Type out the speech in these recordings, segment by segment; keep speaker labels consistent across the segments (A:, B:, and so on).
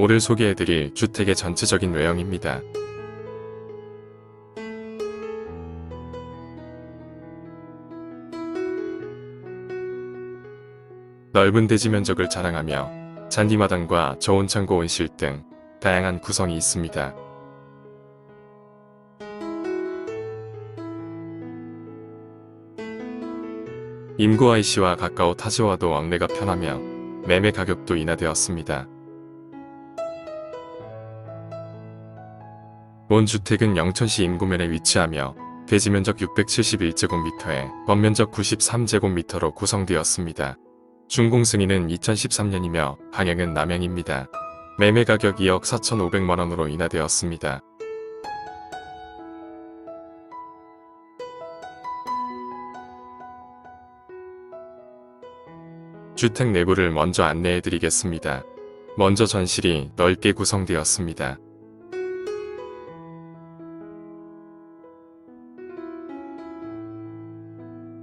A: 오늘 소개해드릴 주택의 전체적인 외형입니다. 넓은 대지 면적을 자랑하며 잔디마당과 저온 창고 온실 등 다양한 구성이 있습니다. 임구 IC와 가까워 타지와도 왕래가 편하며 매매 가격도 인하되었습니다. 본 주택은 영천시 임구면에 위치하며 대지 면적 671제곱미터에 건면적 93제곱미터로 구성되었습니다. 준공 승인은 2013년이며 방향은 남향입니다. 매매 가격 2억 4,500만원으로 인하되었습니다. 주택 내부를 먼저 안내해 드리겠습니다. 먼저 전실이 넓게 구성되었습니다.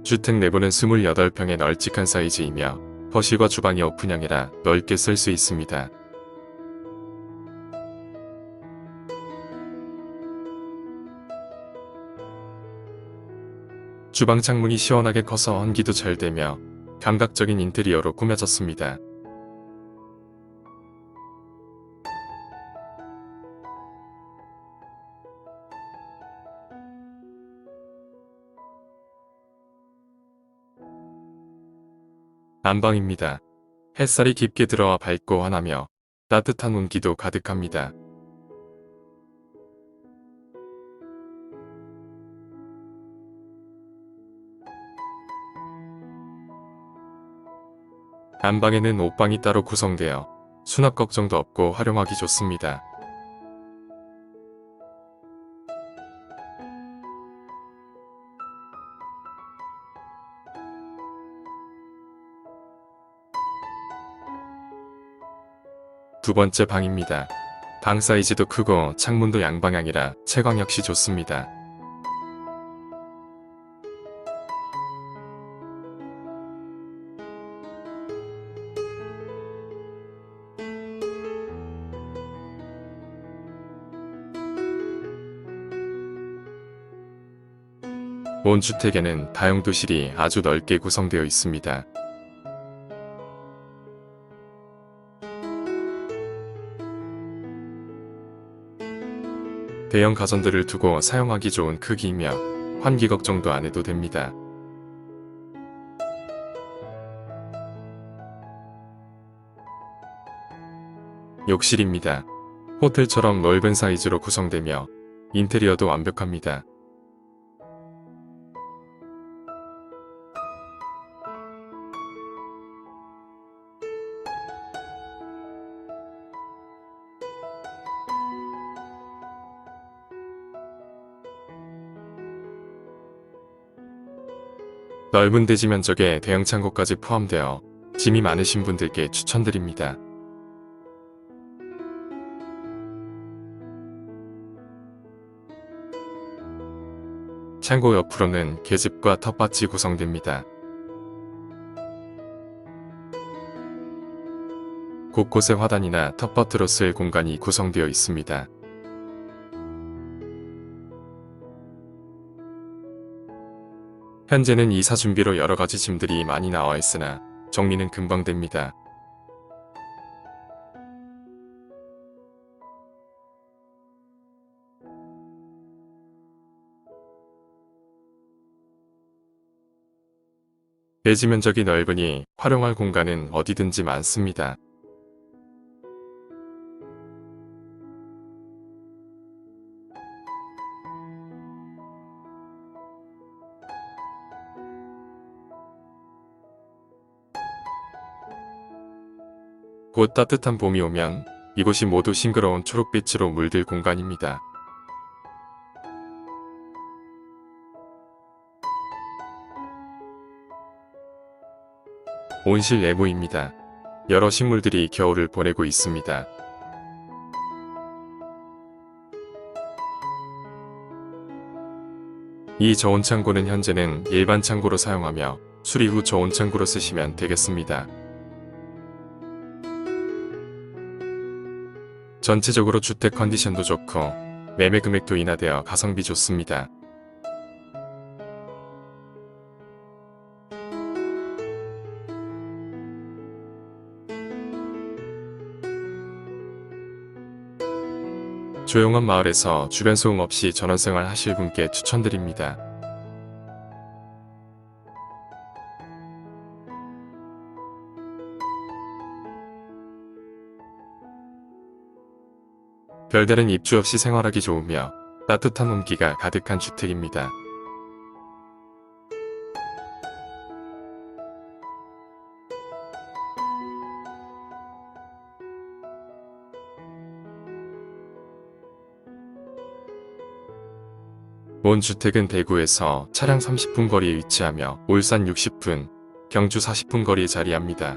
A: 주택 내부는 28평의 널찍한 사이즈이며 거실과 주방이 오픈형이라 넓게 쓸 수 있습니다. 주방 창문이 시원하게 커서 환기도 잘 되며 감각적인 인테리어로 꾸며졌습니다. 안방입니다. 햇살이 깊게 들어와 밝고 환하며 따뜻한 온기도 가득합니다. 안방에는 옷방이 따로 구성되어 수납 걱정도 없고 활용하기 좋습니다. 두 번째 방입니다. 방 사이즈도 크고 창문도 양방향이라 채광 역시 좋습니다. 온 주택에는 다용도실이 아주 넓게 구성되어 있습니다. 대형 가전들을 두고 사용하기 좋은 크기이며 환기 걱정도 안 해도 됩니다. 욕실입니다. 호텔처럼 넓은 사이즈로 구성되며 인테리어도 완벽합니다. 넓은 대지 면적에 대형 창고까지 포함되어 짐이 많으신 분들께 추천드립니다. 창고 옆으로는 계집과 텃밭이 구성됩니다. 곳곳에 화단이나 텃밭으로 쓸 공간이 구성되어 있습니다. 현재는 이사 준비로 여러 가지 짐들이 많이 나와 있으나 정리는 금방 됩니다. 대지 면적이 넓으니 활용할 공간은 어디든지 많습니다. 곧 따뜻한 봄이 오면 이곳이 모두 싱그러운 초록빛으로 물들 공간입니다. 온실 내부입니다. 여러 식물들이 겨울을 보내고 있습니다. 이 저온 창고는 현재는 일반 창고로 사용하며 수리 후 저온 창고로 쓰시면 되겠습니다. 전체적으로 주택 컨디션도 좋고 매매 금액도 인하되어 가성비 좋습니다. 조용한 마을에서 주변 소음 없이 전원생활 하실 분께 추천드립니다. 별다른 입주 없이 생활하기 좋으며 따뜻한 온기가 가득한 주택입니다. 본 주택은 대구에서 차량 30분 거리에 위치하며 울산 60분, 경주 40분 거리에 자리합니다.